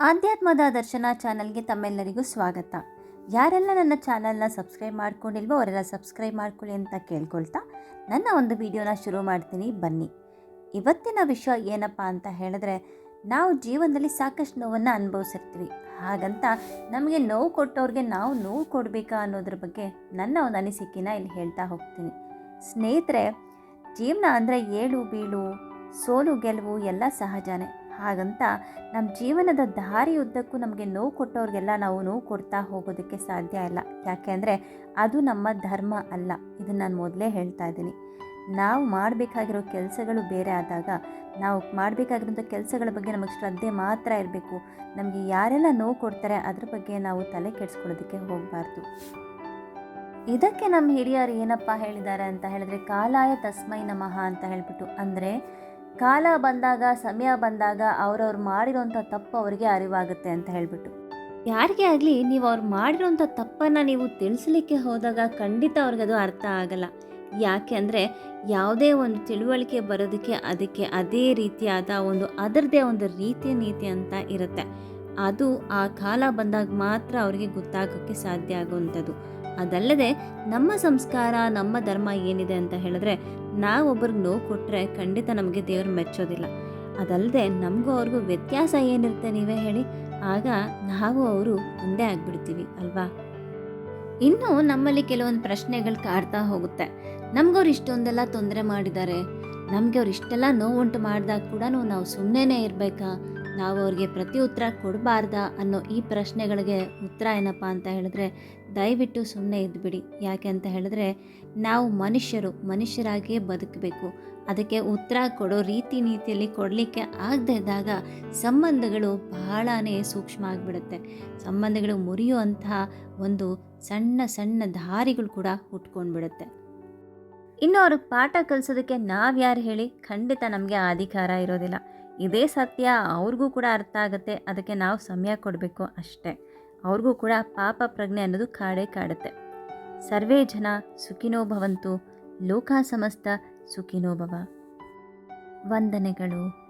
ಆಧ್ಯಾತ್ಮದ ದರ್ಶನ ಚಾನಲ್ಗೆ ತಮ್ಮೆಲ್ಲರಿಗೂ ಸ್ವಾಗತ. ಯಾರೆಲ್ಲ ನನ್ನ ಚಾನಲ್ನ ಸಬ್ಸ್ಕ್ರೈಬ್ ಮಾಡ್ಕೊಂಡಿಲ್ವೋ ಅವರೆಲ್ಲ ಸಬ್ಸ್ಕ್ರೈಬ್ ಮಾಡ್ಕೊಳ್ಳಿ ಅಂತ ಕೇಳ್ಕೊಳ್ತಾ ನನ್ನ ಒಂದು ವಿಡಿಯೋನ ಶುರು ಮಾಡ್ತೀನಿ. ಬನ್ನಿ. ಇವತ್ತಿನ ವಿಷಯ ಏನಪ್ಪ ಅಂತ ಹೇಳಿದ್ರೆ, ನಾವು ಜೀವನದಲ್ಲಿ ಸಾಕಷ್ಟು ನೋವನ್ನು ಅನುಭವಿಸಿರ್ತೀವಿ. ಹಾಗಂತ ನಮಗೆ ನೋವು ಕೊಟ್ಟವ್ರಿಗೆ ನಾವು ನೋವು ಕೊಡಬೇಕಾ ಅನ್ನೋದ್ರ ಬಗ್ಗೆ ನನ್ನ ಒಂದು ಅನಿಸಿಕೆನ ಇಲ್ಲಿ ಹೇಳ್ತಾ ಹೋಗ್ತೀನಿ. ಸ್ನೇಹಿತರೆ, ಜೀವನ ಅಂದರೆ ಏಳು ಬೀಳು, ಸೋಲು ಗೆಲುವು ಎಲ್ಲ ಸಹಜನೇ. ಹಾಗಂತ ನಮ್ಮ ಜೀವನದ ದಾರಿಯುದ್ದಕ್ಕೂ ನಮಗೆ ನೋವು ಕೊಟ್ಟವ್ರಿಗೆಲ್ಲ ನಾವು ನೋವು ಕೊಡ್ತಾ ಹೋಗೋದಕ್ಕೆ ಸಾಧ್ಯ ಇಲ್ಲ. ಯಾಕೆ ಅಂದರೆ ಅದು ನಮ್ಮ ಧರ್ಮ ಅಲ್ಲ. ಇದನ್ನು ನಾನು ಮೊದಲೇ ಹೇಳ್ತಾ ಇದ್ದೀನಿ. ನಾವು ಮಾಡಬೇಕಾಗಿರೋ ಕೆಲಸಗಳು ಬೇರೆ ಆದಾಗ, ನಾವು ಮಾಡಬೇಕಾಗಿರೋಂಥ ಕೆಲಸಗಳ ಬಗ್ಗೆ ನಮಗೆ ಶ್ರದ್ಧೆ ಮಾತ್ರ ಇರಬೇಕು. ನಮಗೆ ಯಾರೆಲ್ಲ ನೋವು ಕೊಡ್ತಾರೆ ಅದ್ರ ಬಗ್ಗೆ ನಾವು ತಲೆ ಕೆಡಿಸ್ಕೊಳ್ಳೋದಕ್ಕೆ ಹೋಗಬಾರ್ದು. ಇದಕ್ಕೆ ನಮ್ಮ ಹಿರಿಯರು ಏನಪ್ಪ ಹೇಳಿದ್ದಾರೆ ಅಂತ ಹೇಳಿದ್ರೆ, ಕಾಲಾಯ ತಸ್ಮೈ ನಮಃ ಅಂತ ಹೇಳ್ಬಿಟ್ಟು. ಅಂದರೆ ಕಾಲ ಬಂದಾಗ, ಸಮಯ ಬಂದಾಗ ಅವ್ರವ್ರು ಮಾಡಿರೋಂಥ ತಪ್ಪು ಅವರಿಗೆ ಅರಿವಾಗುತ್ತೆ ಅಂತ ಹೇಳ್ಬಿಟ್ಟು. ಯಾರಿಗೇ ಆಗಲಿ, ನೀವು ಅವ್ರು ಮಾಡಿರೋಂಥ ತಪ್ಪನ್ನು ನೀವು ತಿಳಿಸ್ಲಿಕ್ಕೆ ಹೋದಾಗ ಖಂಡಿತ ಅವ್ರಿಗದು ಅರ್ಥ ಆಗಲ್ಲ. ಯಾಕೆ ಅಂದರೆ, ಯಾವುದೇ ಒಂದು ತಿಳುವಳಿಕೆ ಬರೋದಕ್ಕೆ ಅದಕ್ಕೆ ಅದೇ ರೀತಿಯಾದ ಒಂದು ಅದರದೇ ಒಂದು ರೀತಿ ನೀತಿ ಅಂತ ಇರುತ್ತೆ. ಅದು ಆ ಕಾಲ ಬಂದಾಗ ಮಾತ್ರ ಅವರಿಗೆ ಗೊತ್ತಾಗೋಕ್ಕೆ ಸಾಧ್ಯ ಆಗುವಂಥದ್ದು. ಅದಲ್ಲದೆ, ನಮ್ಮ ಸಂಸ್ಕಾರ, ನಮ್ಮ ಧರ್ಮ ಏನಿದೆ ಅಂತ ಹೇಳಿದ್ರೆ ನಾವೊಬ್ಬರಿಗೆ ನೋವು ಕೊಟ್ಟರೆ ಖಂಡಿತ ನಮಗೆ ದೇವರು ಮೆಚ್ಚೋದಿಲ್ಲ. ಅದಲ್ಲದೆ ನಮಗೂ ಅವ್ರಿಗೂ ವ್ಯತ್ಯಾಸ ಏನಿರುತ್ತೆ ನೀವೇ ಹೇಳಿ, ಆಗ ನಾವು ಅವರು ಒಂದೇ ಆಗಿಬಿಡ್ತೀವಿ, ಅಲ್ವಾ? ಇನ್ನು ನಮ್ಮಲ್ಲಿ ಕೆಲವೊಂದು ಪ್ರಶ್ನೆಗಳು ಕಾಡ್ತಾ ಹೋಗುತ್ತೆ. ನಮಗವ್ರು ಇಷ್ಟೊಂದೆಲ್ಲ ತೊಂದರೆ ಮಾಡಿದ್ದಾರೆ. ನಮಗೆ ಅವ್ರು ಇಷ್ಟೆಲ್ಲ ನೋವುಂಟು ಮಾಡಿದಾಗ ಕೂಡ ನಾವು ಸುಮ್ಮನೆ ಇರಬೇಕಾ? ನಾವು ಅವ್ರಿಗೆ ಪ್ರತಿ ಉತ್ತರ ಕೊಡಬಾರ್ದ ಅನ್ನೋ ಈ ಪ್ರಶ್ನೆಗಳಿಗೆ ಉತ್ತರ ಏನಪ್ಪ ಅಂತ ಹೇಳಿದ್ರೆ, ದಯವಿಟ್ಟು ಸುಮ್ಮನೆ ಇದ್ದುಬಿಡಿ ಯಾಕೆ ಅಂತ ಹೇಳಿದ್ರೆ, ನಾವು ಮನುಷ್ಯರು, ಮನುಷ್ಯರಾಗಿಯೇ ಬದುಕಬೇಕು. ಅದಕ್ಕೆ ಉತ್ತರ ಕೊಡೋ ರೀತಿ ನೀತಿಯಲ್ಲಿ ಕೊಡಲಿಕ್ಕೆ ಆಗದೇ ಇದ್ದಾಗ ಸಂಬಂಧಗಳು ಬಹಳನೇ ಸೂಕ್ಷ್ಮ ಆಗಿಬಿಡುತ್ತೆ. ಸಂಬಂಧಗಳು ಮುರಿಯುವಂತಹ ಒಂದು ಸಣ್ಣ ಸಣ್ಣ ದಾರಿಗಳು ಕೂಡ ಹುಟ್ಕೊಂಡ್ಬಿಡುತ್ತೆ ಇನ್ನು ಅವ್ರಿಗೆ ಪಾಠ ಕಲಿಸೋದಕ್ಕೆ ನಾವು ಯಾರು ಹೇಳಿ ಖಂಡಿತ ನಮಗೆ ಅಧಿಕಾರ ಇರೋದಿಲ್ಲ. ಇದೇ ಸತ್ಯ, ಅವ್ರಿಗೂ ಕೂಡ ಅರ್ಥ ಆಗುತ್ತೆ. ಅದಕ್ಕೆ ನಾವು ಸಮಯ ಕೊಡಬೇಕು ಅಷ್ಟೇ. ಅವ್ರಿಗೂ ಕೂಡ ಪಾಪ ಪ್ರಜ್ಞೆ ಅನ್ನೋದು ಕಾಡೇ ಕಾಡುತ್ತೆ. ಸರ್ವೇ ಜನ ಸುಖಿನೋ ಭವಂತು. ಲೋಕ ಸಮಸ್ತ ಸುಖಿನೋ ಭವ. ವಂದನೆಗಳು.